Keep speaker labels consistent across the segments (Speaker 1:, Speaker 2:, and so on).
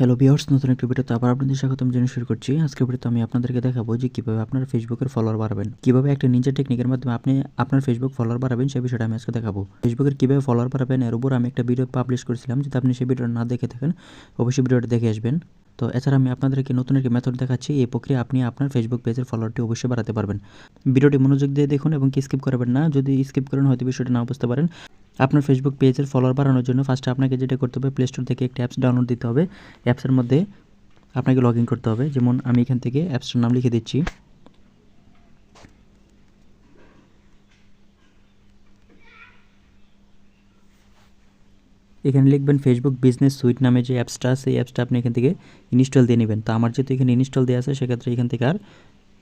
Speaker 1: Hello বিয়ার্স নতুন একটি ভিডিওতে আবার আপনাদের স্বাগতম জানিয়ে শুরু করছি। আজকের ভিডিওতে আমি আপনাদেরকে দেখাবো যে কীভাবে আপনার ফেসবুকের ফলোয়ার বাড়াবেন। কীভাবে একটা নিজের টেকনিকের মাধ্যমে আপনি আপনার ফেসবুক ফলোয়ার বাড়াবেন, সেই বিষয়টা আমি আজকে দেখাবো। ফেসবুকের কীভাবে ফলোয়ার বাড়াবেন, এর উপর আমি একটা ভিডিও পাবলিশ করেছিলাম। যদি আপনি সেই ভিডিওটা না দেখে থাকেন, অবশ্যই ভিডিওটা দেখে আসবেন। তো এছাড়া আমি আপনাদেরকে নতুন একটি মেথড দেখাচ্ছি। এই প্রক্রিয়া আপনি আপনার ফেসবুক পেজের ফলোয়ারটি অবশ্যই বাড়াতে পারবেন। ভিডিওটি মনোযোগ দিয়ে দেখুন এবং কি স্কিপ করবেন না। যদি স্কিপ করেন, হয়তো বিষয়টা না বুঝতে পারেন। আপনার ফেসবুক পেজের ফলোয়ার বাড়ানোর জন্য ফার্স্টে আপনাকে যেটা করতে হবে প্লে স্টোর থেকে একটি অ্যাপস ডাউনলোড দিতে হবে। অ্যাপসের মধ্যে আপনাকে লগ করতে হবে। যেমন আমি এখান থেকে অ্যাপসটার নাম লিখে দিচ্ছি। এখানে লিখবেন ফেসবুক বিজনেস সুইট নামে যে অ্যাপসটা আছে এই অ্যাপসটা আপনি এখান থেকে ইনস্টল দিয়ে নেবেন। তো আমার যেহেতু এখানে ইনস্টল দেওয়া আছে, সেক্ষেত্রে এখান থেকে আর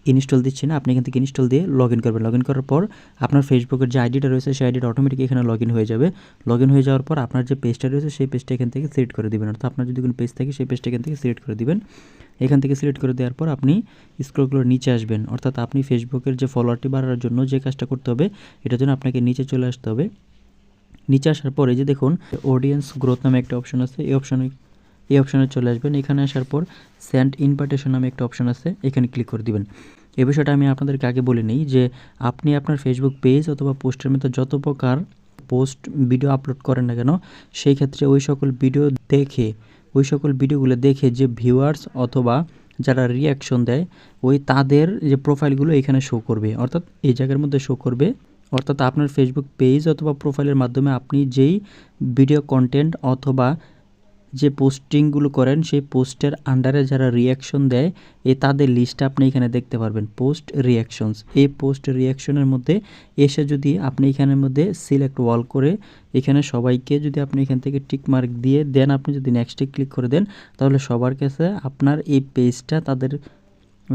Speaker 1: ইনস্টল দিচ্ছি না, আপনি এখান থেকে ইনস্টল দিয়ে লগ ইন করবেন। লগ ইন করার পর আপনার ফেসবুকের যে আইডিটা রয়েছে, সেই আইডিটা অটোমেটিক এখানে লগ ইন হয়ে যাবে। লগ ইন হয়ে যাওয়ার পর আপনার যে পেজটা রয়েছে, সেই পেজটা এখান থেকে সিলেক্ট করে দেবেন। অর্থাৎ আপনার যদি কোনো পেজ থাকে, সেই পেজটা এখান থেকে সিলেক্ট করে দিবেন। এখান থেকে সিলেক্ট করে দেওয়ার পর আপনি স্ক্রলগুলোর নিচে আসবেন। অর্থাৎ আপনি ফেসবুকের যে ফলোয়ারটি বাড়ানোর জন্য যে কাজটা করতে হবে এটার জন্য আপনাকে নিচে চলে আসতে হবে। নিচে আসার পরে যে দেখুন অডিয়েন্স গ্রোথ নামে একটা অপশন আছে। এই অপশনে এই অপশানে চলে আসবেন। এখানে আসার পর স্যান্ড ইনভাইটেশন নামে একটা অপশান আছে, এখানে ক্লিক করে দিবেন। এ বিষয়টা আমি আপনাদেরকে আগে বলে নিই যে আপনি আপনার ফেসবুক পেজ অথবা পোস্টের মধ্যে যত প্রকার পোস্ট ভিডিও আপলোড করেন না কেন, সেই ক্ষেত্রে ওই সকল ভিডিও দেখে, ওই সকল ভিডিওগুলো দেখে যে ভিউয়ার্স অথবা যারা রিয়াকশন দেয়, ওই তাদের যে প্রোফাইলগুলো এখানে শো করবে। অর্থাৎ এই জায়গার মধ্যে শো করবে। অর্থাৎ আপনার ফেসবুক পেজ অথবা প্রোফাইলের মাধ্যমে আপনি যেই ভিডিও কন্টেন্ট অথবা যে পোস্টিংগুলো করেন, সেই পোস্টের আন্ডারে যারা রিয়াকশন দেয়, এ তাদের লিস্টটা আপনি এখানে দেখতে পারবেন পোস্ট রিয়াকশনস এই পোস্ট রিয়াকশনের মধ্যে এসে যদি আপনি এখানের মধ্যে সিলেক্ট ওয়াল করে, এখানে সবাইকে যদি আপনি এখান থেকে টিক মার্ক দিয়ে দেন, আপনি যদি নেক্সটে ক্লিক করে দেন, তাহলে সবার কাছে আপনার এই পেজটা তাদের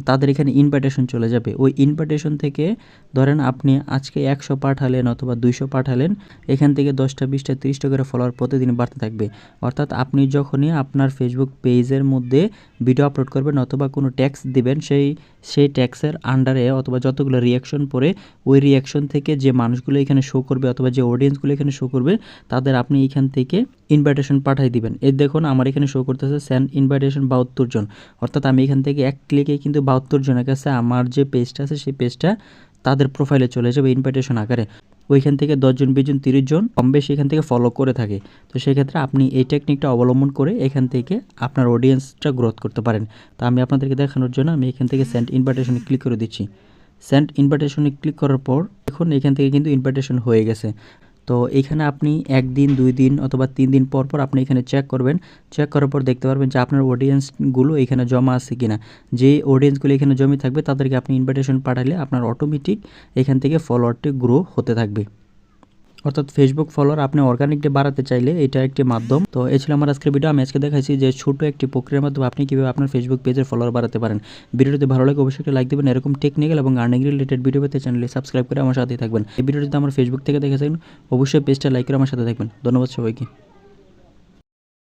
Speaker 1: তাদের এখানে ইনভাইটেশন চলে যাবে। ওই ইনভাইটেশন থেকে ধরেন আপনি আজকে একশো পাঠালেন অথবা দুইশো পাঠালেন, এখান থেকে দশটা, বিশটা, তিরিশটা করে ফলোয়ার প্রতিদিন বাড়তে থাকবে। অর্থাৎ আপনি যখনই আপনার ফেসবুক পেজের মধ্যে ভিডিও আপলোড করবেন অথবা কোনো ট্যাক্স দিবেন, সেই সেই ট্যাক্সের আন্ডারে অথবা যতগুলো রিয়াকশন পরে, ওই রিয়াকশন থেকে যে মানুষগুলো এখানে শো করবে অথবা যে অডিয়েন্সগুলো এখানে শো করবে, তাদের আপনি এখান থেকে ইনভাইটেশন পাঠাই দিবেন। এই দেখুন, আমার এখানে শো করতেছে স্যান্ড ইনভাইটেশন বাহাত্তর জন। অর্থাৎ আমি এখান থেকে এক ক্লিকে কিন্তু বাহাত্তর জনের কাছে আমার যে পেজটা আছে, সেই পেজটা তাদের প্রোফাইলে চলে যাবে ইনভাইটেশন আকারে। ওইখান থেকে দশজন বিশজন তিরিশ জন কম বেশি এখান থেকে ফলো করে থাকে। তো সেক্ষেত্রে আপনি এই টেকনিকটা অবলম্বন করে এখান থেকে আপনার অডিয়েন্সটা গ্রোথ করতে পারেন। তো আমি আপনাদেরকে দেখানোর জন্য আমি এখান থেকে সেন্ড ইনভাইটেশনে ক্লিক করে দিচ্ছি। সেন্ড ইনভাইটেশনে ক্লিক করার পর দেখুন এখান থেকে কিন্তু ইনভাইটেশন হয়ে গেছে। তো এখানে আপনি একদিন দুই দিন অথবা তিন দিন পর পর আপনি এখানে চেক করবেন। চেক করার পর দেখতে পারবেন যে আপনার অডিয়েন্সগুলো এখানে জমা আছে কিনা। যে অডিয়েন্সগুলো এখানে জমে থাকবে তাদেরকে আপনি ইনভাইটেশন পাঠালে আপনার অটোমেটিক এখান থেকে ফলোয়ারটি গ্রো হতে থাকবে। অর্থাৎ ফেসবুক ফলোয়ার আপনি অর্গানিকলি বাড়াতে চাইলে এটা একটি মাধ্যম। তো এই ছিল আমার আজকের ভিডিও আমি আজকে দেখাইছি যে ছোট একটি প্রক্রিয়ার মাধ্যমে আপনি কীভাবে আপনার ফেসবুক পেজের ফলোয়ার বাড়াতে পারেন। ভিডিওটি ভালো লাগে অবশ্যই লাইক দেবেন। এরকম টেকনিক্যাল এবং আর্নিং রিলেটেড ভিডিও পেতে চ্যানেলে সাবস্ক্রাইব করে আমার সাথেই থাকবেন। এই ভিডিওটি আমার ফেসবুক থেকে দেখেছেন, অবশ্যই পেজটা লাইক করে আমার সাথে থাকবেন। ধন্যবাদ সবাইকে।